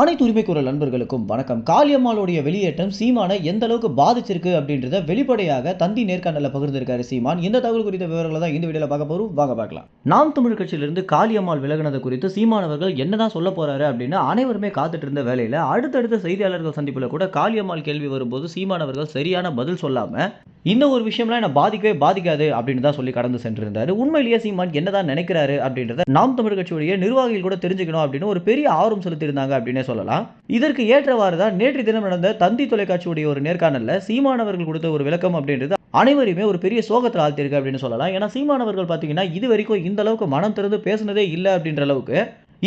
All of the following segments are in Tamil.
அனைத்து உரிமை குரல் நண்பர்களுக்கும் வணக்கம். காளியம்மாளுடைய வெளியேற்றம் சீமானை எந்த அளவுக்கு பாதிச்சிருக்கு அப்படின்றத வெளிப்படையாக தந்தி நேர்காணல பகிர்ந்திருக்காரு சீமான். இந்த தகவல் குறித்த விவரங்களை தான் இந்த வீடியோல பார்க்க போறோம். வாங்க பார்க்கலாம். நாம் தமிழ் கட்சியிலிருந்து காளியம்மாள் விலகினது குறித்து சீமானவர்கள் என்னதான் சொல்ல போறாரு அப்படின்னு அனைவருமே காத்துட்டு இருந்த வேலையில அடுத்தடுத்த செய்தியாளர்கள் சந்திப்புல கூட காளியம்மாள் கேள்வி வரும்போது சீமானவர்கள் சரியான பதில் சொல்லாம இந்த ஒரு விஷயம்லாம் என்னை பாதிக்கவே பாதிக்காது அப்படின்னு தான் சொல்லி கடந்து சென்றிருந்தாரு. உண்மையிலேயே சீமான் என்னதான் நினைக்கிறாரு அப்படின்றத நாம் தமிழ் கட்சியுடைய நிர்வாகிகள் கூட தெரிஞ்சுக்கணும் அப்படின்னு ஒரு பெரிய ஆர்வம் செலுத்தியிருந்தாங்க அப்படின்னே சொல்லலாம். இதற்கு ஏற்றவாறு தான் நேற்று தினம் நடந்த தந்தி தொலைக்காட்சியுடைய ஒரு நேர்காணலில் சீமான் அவர்கள் கொடுத்த ஒரு விளக்கம் அப்படின்றது அனைவருமே ஒரு பெரிய சோகத்தில் ஆழ்த்திருக்கு அப்படின்னு சொல்லலாம். ஏன்னா சீமானவர்கள் பார்த்தீங்கன்னா இது வரைக்கும் இந்த அளவுக்கு மனம் திறந்து பேசுனதே இல்லை அப்படின்ற அளவுக்கு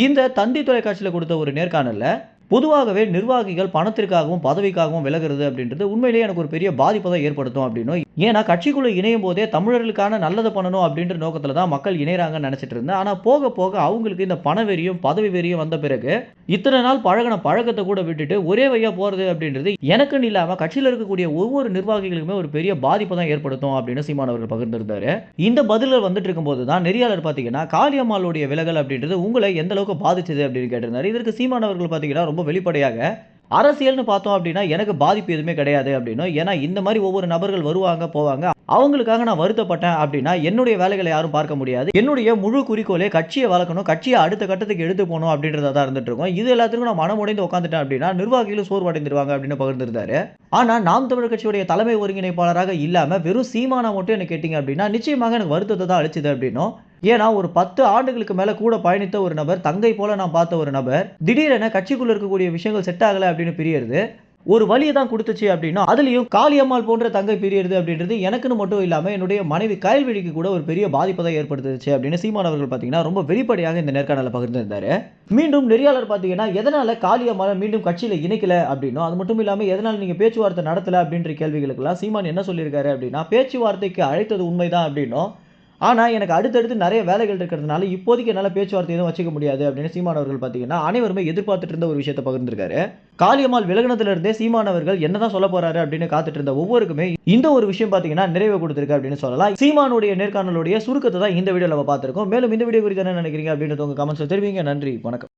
இந்த தந்தி தொலைக்காட்சியில் கொடுத்த ஒரு நேர்காணலில் பொதுவாகவே நிர்வாகிகள் பணத்திற்காகவும் பதவிக்காகவும் விலகிறது அப்படின்றது உண்மையிலேயே எனக்கு ஒரு பெரிய பாதிப்பை தான் ஏற்படுத்தும் அப்படின்னு ஏன்னா கட்சிக்குள்ளே இணையும் போதே தமிழர்களுக்கான நல்லது பண்ணணும் அப்படின்ற நோக்கத்தில் தான் மக்கள் இணையறாங்கன்னு நினச்சிட்டு இருந்தேன். ஆனால் போக போக அவங்களுக்கு இந்த பண வெறியும் பதவி வெறியும் வந்த பிறகு இத்தனை நாள் பழகின பழக்கத்தை கூட விட்டுட்டு ஒரே வழியாக போகிறது அப்படின்றது எனக்குன்னு இல்லாமல் கட்சியில் இருக்கக்கூடிய ஒவ்வொரு நிர்வாகிகளுக்குமே ஒரு பெரிய பாதிப்பை தான் ஏற்படுத்தும் அப்படின்னு சீமான் அவர்கள் பகிர்ந்திருந்தாரு. இந்த பதில்கள் வந்துட்டு இருக்கும்போது தான் நெறியாளர் பார்த்தீங்கன்னா காளியம்மாளுடைய விலகல் அப்படின்றது உங்களை எந்த அளவுக்கு பாதிச்சது அப்படின்னு கேட்டிருந்தாரு. இதற்கு சீமான் அவர்கள் பார்த்தீங்கன்னா ரொம்ப வெளிப்படையாக அரசியல்னு பார்த்தோம் அப்படின்னா எனக்கு பாதிப்பு எதுவுமே கிடையாது அப்படின்னும். ஏன்னா இந்த மாதிரி ஒவ்வொரு நபர்கள் வருவாங்க போவாங்க. அவங்களுக்காக நான் வருத்தப்பட்டேன் அப்படின்னா என்னுடைய வேலைகளை யாரும் பார்க்க முடியாது. என்னுடைய முழு குறிக்கோளே கட்சியை வளர்க்கணும் கட்சியை அடுத்த கட்டத்துக்கு எடுத்து போகணும் அப்படின்றத தான் இருந்துட்டு இருக்கோம். இது எல்லாத்துக்கும் நான் மனமுடைந்து உட்காந்துட்டேன் அப்படின்னா நிர்வாகிகளும் சோர்வடைந்துருவாங்க அப்படின்னு பகிர்ந்திருந்தாரு. ஆனா நாம் தமிழர் கட்சியுடைய தலைமை ஒருங்கிணைப்பாளராக இல்லாம வெறும் சீமானா மட்டும் என்ன கேட்டீங்க அப்படின்னா நிச்சயமாக எனக்கு வருத்தத்தை தான் அழிச்சது அப்படின்னும். ஏன்னா ஒரு பத்து ஆண்டுகளுக்கு மேல கூட பயணித்த ஒரு நபர் தங்கை போல நான் பார்த்த ஒரு நபர் திடீரென கட்சிக்குள்ள இருக்கக்கூடிய விஷயங்கள் செட் ஆகல அப்படின்னு பிரியறது. ஒரு வழியை தான் கொடுத்துச்சு அப்படின்னா அதுலேயும் காளியம்மாள் போன்ற தங்கை பிரியறது அப்படின்றது எனக்குன்னு மட்டும் இல்லாமல் என்னுடைய மனைவி கயல்விழிக்கு கூட ஒரு பெரிய பாதிப்பை தான் ஏற்படுத்துச்சு அப்படின்னு சீமான் அவர்கள் பார்த்தீங்கன்னா ரொம்ப வெளிப்படையாக இந்த நேர்காணல பகிர்ந்துருந்தாரு. மீண்டும் நெறியாளர் பார்த்தீங்கன்னா எதனால் காளியம்மாளை மீண்டும் கட்சியில் இணைக்கல? அப்படின்னும் அது மட்டும் இல்லாமல் எதனால் நீங்கள் பேச்சுவார்த்தை நடத்தலை? அப்படின்ற கேள்விகளுக்கெல்லாம் சீமான் என்ன சொல்லியிருக்காரு அப்படின்னா பேச்சுவார்த்தைக்கு அழைத்தது உண்மைதான் அப்படின்னும் ஆனால் எனக்கு அடுத்தடுத்து நிறைய வேலைகள் இருக்கிறதுனால இப்போதைக்கு என்னால் பேச்சுவார்த்தை எதுவும் வச்சுக்க முடியாது அப்படின்னு சீமான் அவர்கள் பார்த்தீங்கன்னா அனைவருமே எதிர்பார்த்துட்டு இருந்த ஒரு விஷயத்தை பகிர்ந்திருக்காரு. காளியம்மாள் விலகினத்திலிருந்தே சீமான் அவர்கள் என்னதான் சொல்ல போறாரு அப்படின்னு காத்துட்டு இருந்த ஒவ்வொருக்குமே இந்த ஒரு விஷயம் பார்த்தீங்கன்னா நிறைவு கொடுத்துருக்கு அப்படின்னு சொல்லலாம். சீமானுடைய நேர்காணலுடைய சுருக்கத்தை தான் இந்த வீடியோ நம்ம மேலும் இந்த வீடியோ குறித்து என்ன நினைக்கிறீங்க அப்படின்றது உங்க கமெண்ட்ஸ் தெரிவிங்க. நன்றி. வணக்கம்.